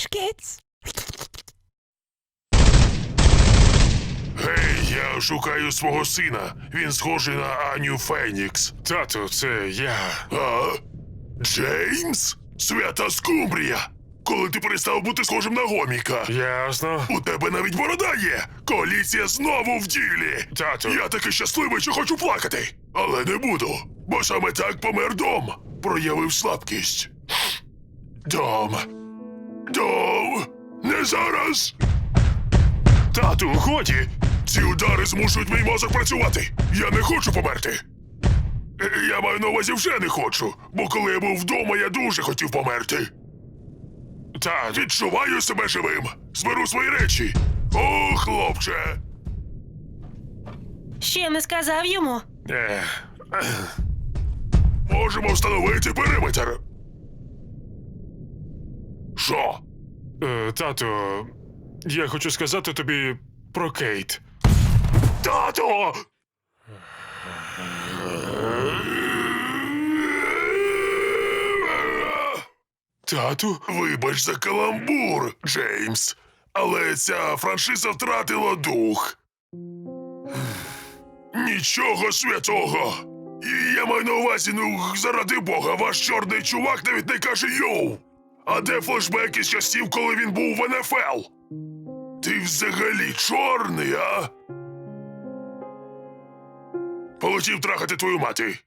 Crash Kids. Гей, я шукаю свого сина. Він схожий на Аню Фенікс. Тату, це я. А? Джеймс? Свята скумбрія! Коли ти перестав бути схожим на гоміка? Ясно. У тебе навіть борода є! Коаліція знову в ділі! Тату. Я такий щасливий, що хочу плакати! Але не буду, бо саме так помер дом. Проявив слабкість. Дом. Дом. Не зараз. Тату, годі! Ці удари змушують мій мозок працювати. Я не хочу померти. Я маю на увазі вже не хочу, бо коли я був вдома, я дуже хотів померти. Тату, Відчуваю себе живим. Зберу свої речі. О, хлопче. Ще не сказав йому. е, Можемо встановити периметр. Що? е, тату, я хочу сказати тобі про Кейт. Тато! Тату? Вибач за каламбур, Джеймс. Але ця франшиза втратила дух. Нічого святого. Я маю на увазі, ну, заради Бога, ваш чорний чувак навіть не каже йоу. А де флешбеки з часів, коли він був в НФЛ? Ти взагалі чорний, а? Полетів трахати твою мати.